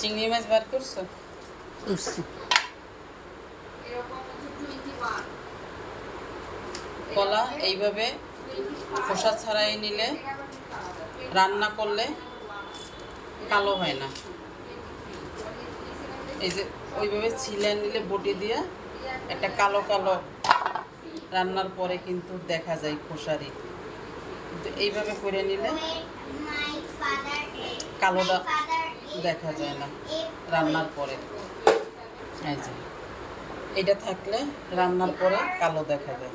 চিংড়ি মাছ বার করছ? করছি। কলা এইভাবে খোসা ছাড়াই নিলে রান্না করলে কালো হয় না। এই যে ওইভাবে ছিলে নিলে বটি দিয়ে একটা কালো কালো রান্নার পরে কিন্তু দেখা যায় খোসারি। কিন্তু এইভাবে করে নিলে কালোটা দেখা যায় না, রান্নার পরে। এই যে, এটা থাকলে রান্নার পরে কালো দেখা যায়।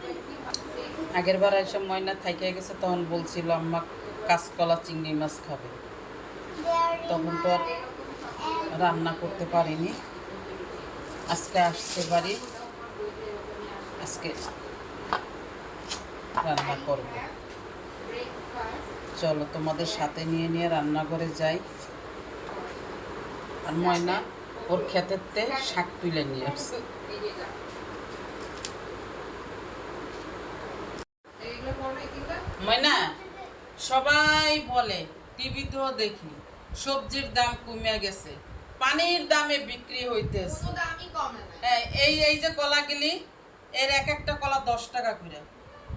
আগের বার এসে ময়না থাইকে গেছে, তখন বলছিল, আম্মা, কাঁচকলা চিংড়ি মাছ খাবে। তখন তো আর রান্না করতে পারিনি। আজকে আসতে পারি আজকে রান্না করব। চলো তোমাদের সাথে নিয়ে নিয়ে রান্নাঘরে যাই। আর ময়না ওর ক্ষেতেরতে শাক তুলে নিয়ে আসছে। ময়না সবাই বলে টিভিতেও দেখি সবজির দাম কমে গেছে পানির দামে বিক্রি হইতেছে। হ্যাঁ, এই এই যে কলা গেলি এর এক একটা কলা দশ টাকা করে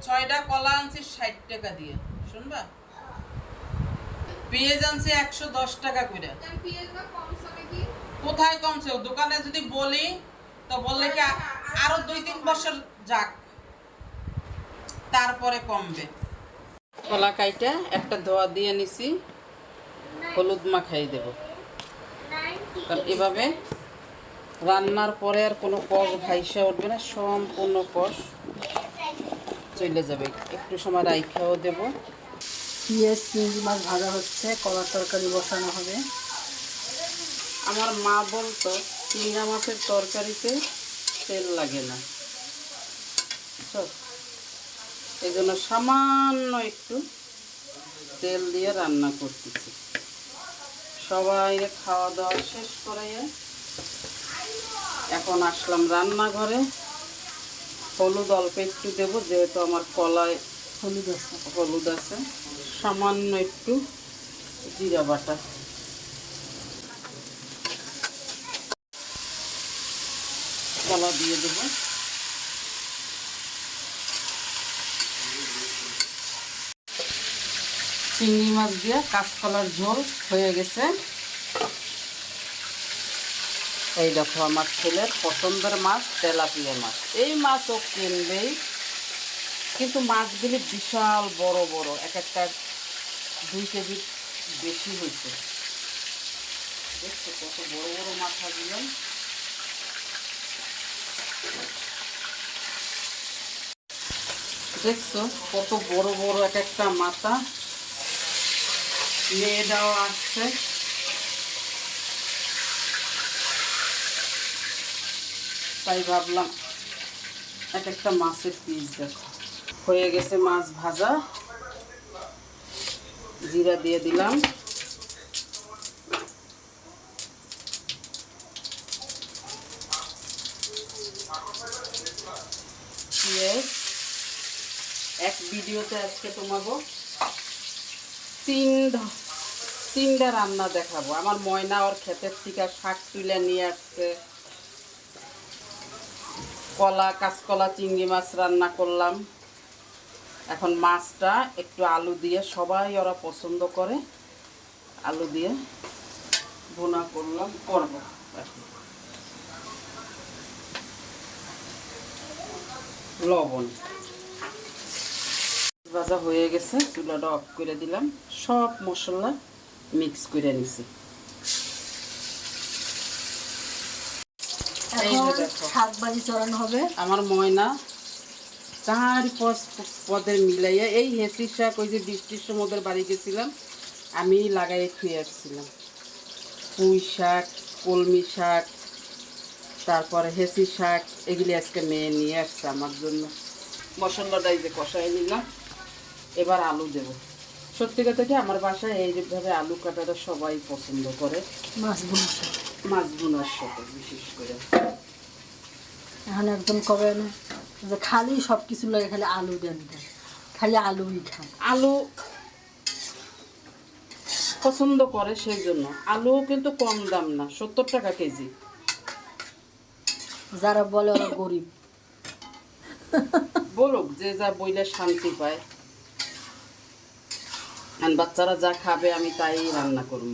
ছয়টা কলা আনছি ষাট টাকা দিয়ে শুনবা? পেঁয়াজ আনছি একশো দশ টাকা করে। কোথায় কমছে দোকানে যদি বলি তো বললে কি আ- আরও দুই তিন বছর যাক তারপরে কমবে। কলা কাইটা একটা ধোয়া দিয়ে নিছি হলুদ মাখাই দেব। কারণ এভাবে রান্নার পরে আর কোনো কষ ভাইসা উঠবে না সম্পূর্ণ কষ চলে যাবে। একটু সময় রাইখাও দেব। পেঁয়াজ, চিংড়ি মাছ ভাজা হচ্ছে কলার তরকারি বসানো হবে। আমার মা বলতো, চিংড়া মাছের তরকারিতে তেল লাগে না? এই জন্য সামান্য একটু তেল দিয়ে রান্না করতেছি। সবাই খাওয়া দাওয়া শেষ করাইয়া এখন আসলাম রান্নাঘরে। হলুদ অল্প একটু দেবো, যেহেতু আমার কলায় হলুদ আছে। হলুদ আছে। সামান্য একটু জিরা বাটা। কলা দিয়ে দেবো। চিংড়ি মাছ দিয়ে কাঁচকলার ঝোল হয়ে গেছে। এই দেখো আমার ছেলের পছন্দের মাছ তেলাপিয়া মাছ। এই মাছও কিনবেই। কিন্তু মাছগুলি বিশাল বড় বড়, এক একটা দুই কেজি বেশি হয়েছে। দেখছ কত বড় বড় মাথা দিলাম দেখছ কত বড় বড় এক একটা মাথা। মেয়েটাও আসছে। তাই ভাবলাম, এক একটা মাছের পিস দেখো। হয়ে গেছে মাছ ভাজা। জিরা দিয়ে দিলাম। এক ভিডিওতে আজকে তোমাকে তিন তিনটা রান্না দেখাবো। আমার ময়না ওর ক্ষেতের থেকে শাক তুলে নিয়ে আসছে। কলা, কাঁচকলা, চিংড়ি মাছ রান্না করলাম। এখন মাছটা একটু আলু দিয়ে সবাই ওরা পছন্দ করে আলু দিয়ে ভুনা করলাম করব। লবণ। ভাজা হয়ে গেছে চুলাটা অফ করে দিলাম। সব মশলা মিক্স করে নিছি। শাক ভাজি চড়ানো হবে। আমার ময়না চার পদ পদের মিলাইয়া এই হেসি শাক ওই যে বৃষ্টির সমুদ্রের বাড়ি গেছিলাম আমি লাগাই খুঁয়ে আসছিলাম। পুঁই শাক কলমি শাক তারপরে হেসি শাক এগুলি আজকে মেয়ে নিয়ে আসছে আমার জন্য। মশলাটা এই যে কষাই নিলাম এবার আলু দেব। সত্যি কথা কি আমার বাসায় এইভাবে আলু কাটাটা সবাই পছন্দ করে। মাছ ভুনছে মাছ বোনার সাথে বিশেষ করে। এখন একদম কবে না যে খালি সব কিছু লাগে খালি আলু দেন দেন খালি আলুই খায়। আলু পছন্দ করে সেই জন্য। আলুও কিন্তু কম দাম না সত্তর টাকা কেজি। যারা বলে ওরা গরিব। বলুক যে যা বইলে শান্তি পায়। আর বাচ্চারা যা খাবে আমি তাই রান্না করব।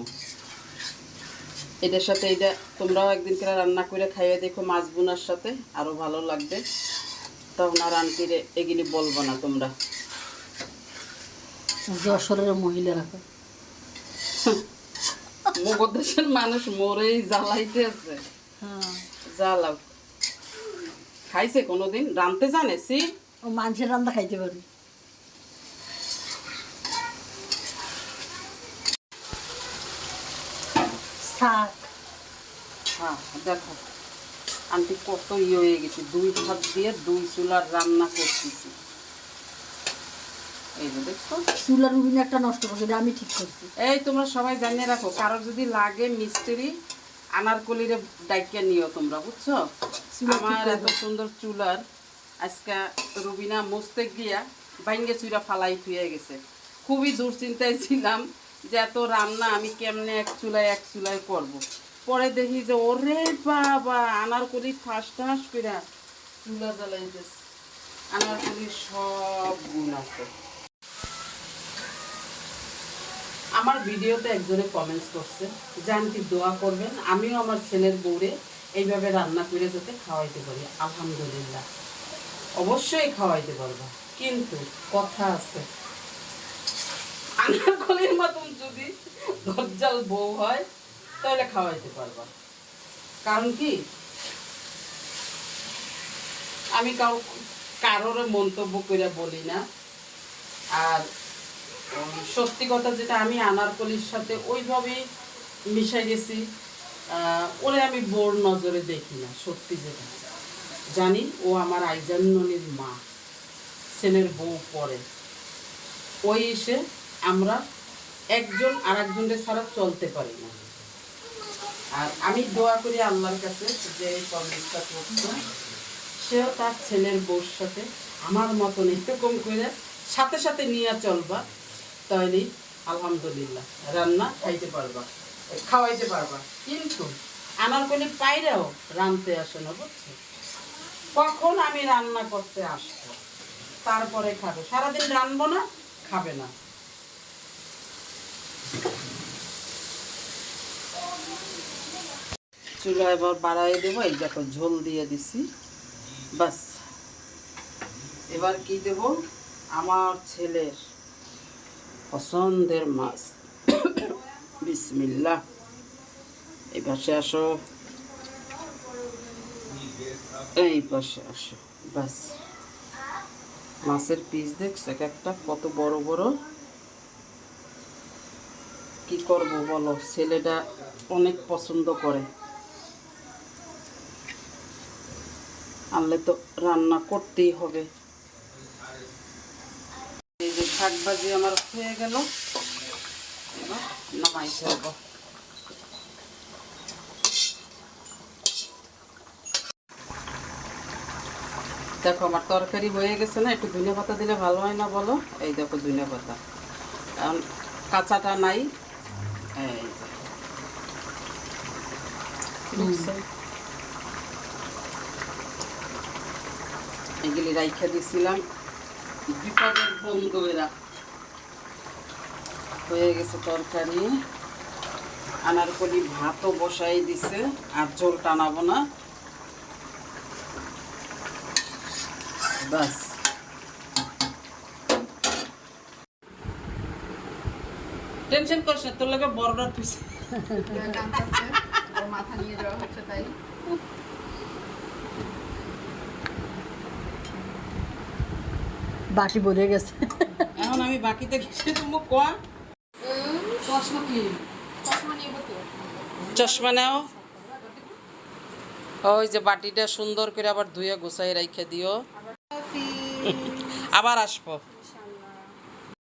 এদের সাথে এটা তোমরাও একদিন করে রান্না করে খাইয়ে দেখো মাছ বোনার সাথে আরও ভালো লাগবে। তখন আন্টিরে এগুলি বলব না তোমরা। যশোরের মহিলারা মগদেশের মানুষ মরেই জ্বালাইতে আছে। হ্যাঁ। জ্বালাও। খাইছে কোনোদিন? রানতে জানে? সি ও মানুষের রান্না খাইতে পারি শাক। হ্যাঁ দেখো। আন্টি কত ইয়ে হয়ে গেছে। দুই ভাত দিয়ে দুই চুলার রান্না করতেছি। এই যে দেখছ? চুলার রুবিন একটা নষ্ট করছে আমি ঠিক করছি। এই তোমরা সবাই জানিয়ে রাখো কারোর যদি লাগে মিস্ত্রি আনারকলিরে ডাইকিয়া নিও তোমরা বুঝছ? আমার এত সুন্দর চুলার আজকে রুবিনা মুছতে গিয়া বাইঙ্গে চুরা ফালাই থুয়ে গেছে। খুবই দুশ্চিন্তায় ছিলাম যে এত রান্না আমি কেমনে এক চুলায় এক চুলায় করব। পরে দেখি যে, ওরে বাবা, আনারকলি ঠাস ঠাস কইরা চুলা জ্বালাইতেছে। আনারকলির সব গুণ আছে। আমার ভিডিওতে একজনে কমেন্টস করছে যে আন্টি দোয়া করবেন, আমিও আমার ছেলের বউরে এইভাবে রান্না করে যাতে খাওয়াইতে পারি, আলহামদুলিল্লাহ। অবশ্যই খাওয়াইতে পারব, কিন্তু কথা আছে। আনারকলির মতন যদি দজ্জাল বউ হয় তাহলে খাওয়াইতে পারবা। কারণ কি? আমি কাউ, কারোর মন্তব্য করে বলি না। আর সত্যি কথা যেটা আমি আনারকলির সাথে ওইভাবেই মিশে গেছি ওরে আমি বোর নজরে দেখি না, সত্যি যেটা। জানি ও আমার আইজান্ননির মা ছেলের বউ পরে। ওই এসে আমরা একজন আর একজনের ছাড়া চলতে পারি না। আর আমি দোয়া করি আল্লাহর কাছে যে এই কমেন্টটা করছে। সেও তার ছেলের বউর সাথে আমার মতন এরকম করে সাথে সাথে নিয়ে চলবা তাহলে আলহামদুলিল্লাহ, রান্না খাইতে পারবা, খাওয়াইতে পারবা। কিন্তু আমার কোনো পায়রাও রানতে আসে না, বুঝছ? কখন আমি রান্না করতে আসব? তারপরে খাবে। সারাদিন রানবো না, খাবে না। চুলা এবার বাড়াই দেবো, এই দেখো ঝোল দিয়ে দিছি। বাস। এবার কি দেব? আমার ছেলের পছন্দের মাছ। বিসমিল্লা এই পাশে আসো। এই পাশে আসো। বাস। মাছের পিস দেখছ? এক একটা কত বড় বড়। কি করব বলো? ছেলেটা অনেক পছন্দ করে। আনলে তো রান্না করতেই হবে। এই যে শাক ভাজি আমার হয়ে গেল। এবার নামাই ফেলব। দেখো আমার তরকারি হয়ে গেছে না একটু ধনিয়া পাতা দিলে ভালো হয় না বলো? এই দেখো ধনিয়া পাতা। কারণ কাঁচাটা নাই। এই যে। ঢুকছে। এগুলি রাইখা দিছিলাম বিপদের বন্ধু এরা হয়ে গেছে তরকারি। আনারকলি ভাতও বসাই দিছে, আর ঝোল টানাবো না। বাস টেনশন করিস না, তোর লাগে বড়টা তুই মাথা নিয়ে যাওয়া হচ্ছে তাই। বাকি বলে গেছে। এখন আমি বাকিতে কিছু তুমি কোয়া? চশমা কি? চশমা নিয়ে নাও। ওই যে বাটিটা সুন্দর করে আবার ধুয়ে গুছাই রাইখে দিও। আবার আসব।